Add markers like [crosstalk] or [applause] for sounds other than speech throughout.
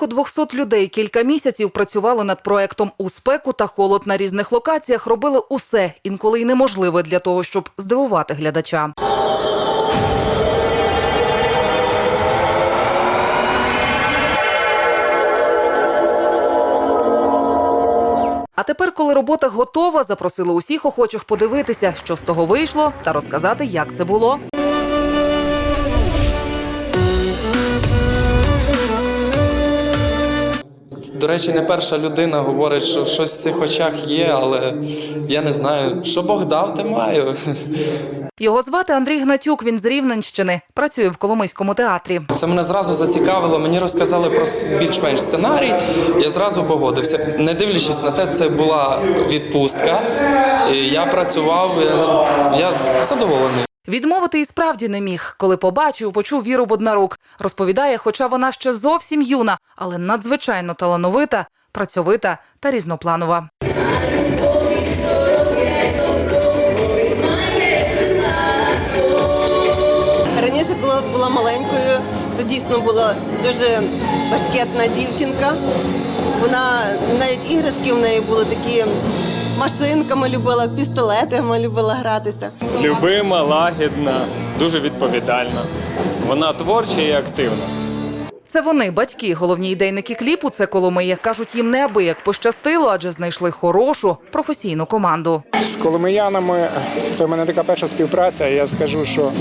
Близько 200 людей кілька місяців працювали над проектом у спеку та холод на різних локаціях. Робили усе, інколи й неможливе для того, щоб здивувати глядача. А тепер, коли робота готова, запросили усіх охочих подивитися, що з того вийшло, та розказати, як це було. До речі, не перша людина говорить, що щось в цих очах є, але я не знаю, що Бог дав, те маю. Його звати Андрій Гнатюк. Він з Рівненщини, працює в Коломийському театрі. Це мене зразу зацікавило. Мені розказали про більш-менш сценарій. Я зразу погодився. Не дивлячись на те, це була відпустка. І я працював. Я, я задоволений. Відмовити і справді не міг, коли побачив, почув Віру Боднарук. Розповідає, хоча вона ще зовсім юна, але надзвичайно талановита, працьовита та різнопланова. Раніше, коли була маленькою, це дійсно була дуже башкетна дівчинка. Вона навіть іграшки в неї були такі машинками любила, пістолетами любила гратися. Любима, лагідна, дуже відповідальна. Вона творча і активна. Це вони, батьки, головні ідейники кліпу. Це Коломия. кажуть, їм неабияк пощастило, адже знайшли хорошу професійну команду. З коломиянами це в мене така перша співпраця. Я скажу, що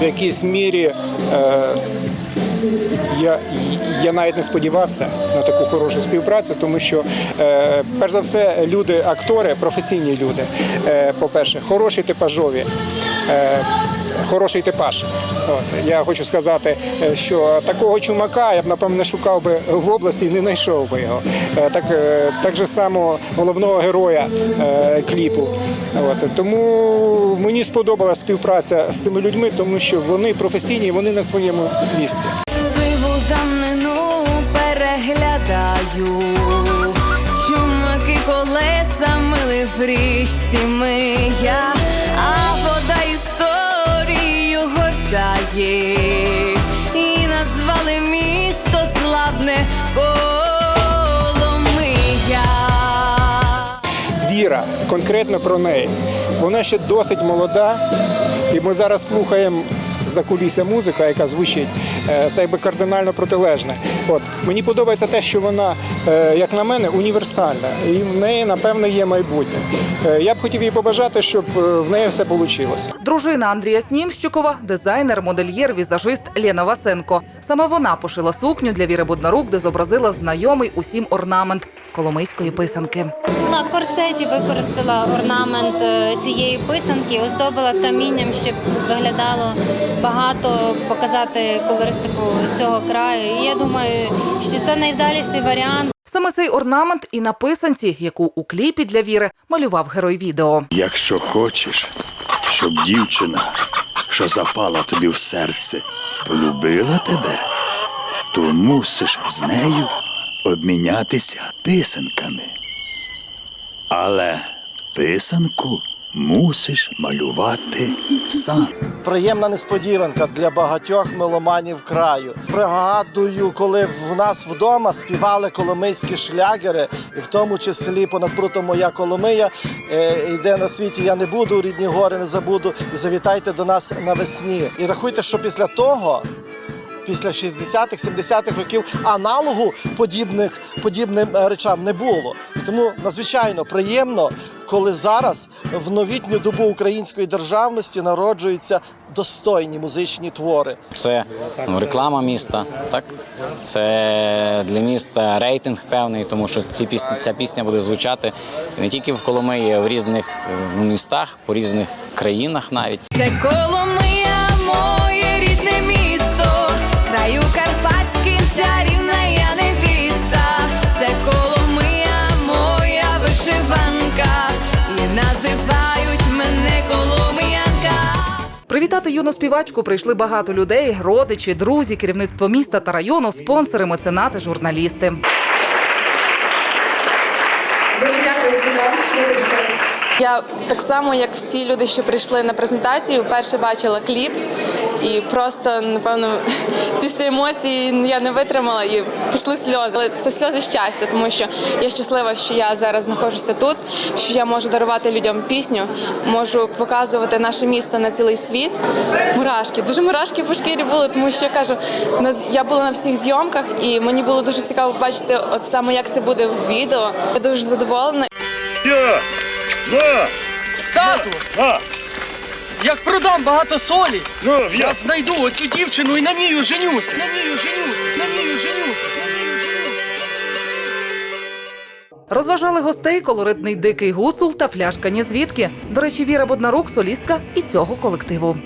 в якійсь мірі е, я, я навіть не сподівався на таку хорошу співпрацю, тому що, е, перш за все, люди, актори, професійні люди, е, по-перше, хороші типажові. Е, Хороший типаж. От я хочу сказати, що такого чумака я б напевно не шукав би в області і не знайшов би його. Так, так же само головного героя кліпу. От тому мені сподобалася співпраця з цими людьми, тому що вони професійні, вони на своєму місці. Сиву давнину переглядаю, чумаки колесами в річці мия, а вода історію гортає, і назвали місто славне Коломия. Віра конкретно про неї. Вона ще досить молода, і ми зараз слухаємо за кулісся музика, яка звучить, е, це якби кардинально протилежне. От мені подобається те, що вона, е, як на мене, універсальна, і в неї, напевно, є майбутнє. Е, Я б хотів їй побажати, щоб в неї все вийшло. Дружина Андрія Снімщикова, дизайнер, модельєр, візажист Лена Васенко. Саме вона пошила сукню для Віри Боднарук, де зобразила знайомий усім орнамент коломийської писанки. На корсеті використала орнамент е, цієї писанки, оздобила камінням, щоб виглядало багато, показати колористику цього краю. І я думаю, що це найвдаліший варіант. Саме цей орнамент і на писанці, яку у кліпі для Віри малював герой відео. Якщо хочеш, щоб дівчина, що запала тобі в серце, полюбила тебе, то мусиш з нею обмінятися писанками. Але писанку мусиш малювати сам. приємна несподіванка для багатьох меломанів краю. Пригадую, коли в нас вдома співали коломийські шлягери, і в тому числі понад прутом моя Коломия, е, йде на світі я не буду, рідні гори не забуду. І завітайте до нас навесні. І рахуйте, що після того. Після 60-х, 70-х років аналогу подібних подібним речам не було. Тому надзвичайно приємно, коли зараз в новітню добу української державності народжуються достойні музичні твори. Це ну, реклама міста, так? Це для міста рейтинг певний, тому що ці пісні, ця пісня буде звучати не тільки в Коломиї, а в різних е, містах, по різних країнах навіть. Це Коломия, моє рідне місто, краю карпатським чарівна Привітати юну співачку прийшли багато людей: родичі, друзі, керівництво міста та району, спонсори, меценати, журналісти. Дуже дякую за вам, що ви прийшли. Я так само, як всі люди, що прийшли на презентацію, вперше бачила кліп, і просто напевно [laughs] ці всі емоції я не витримала і пішли сльози. Але це сльози щастя, тому що я щаслива, що я зараз знаходжуся тут, що я можу дарувати людям пісню, можу показувати наше місто на цілий світ. Мурашки, дуже мурашки по шкірі були, тому що я кажу, я була на всіх зйомках, і мені було дуже цікаво бачити, от саме як це буде в відео. Я дуже задоволена. Тату! Як продам багато солі, я знайду оцю дівчину і на ній женюся. На ній женюся, на ній женюся, на ній женюся. Розважали гостей колоритний дикий гусул та фляшка ні звідки. До речі, Віра Боднарук солістка і цього колективу.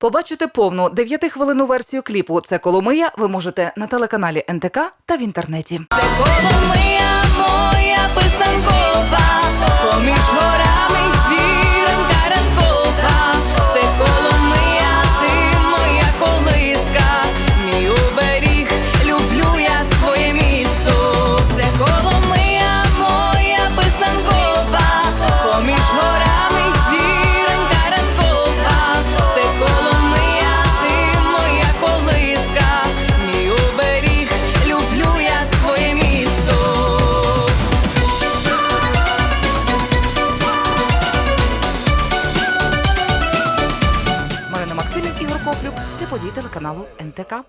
Побачити повну 9-хвилинну версію кліпу Це Коломия ви можете на телеканалі НТК та в інтернеті. Це Коломия моя писанкова, поміж горами Марина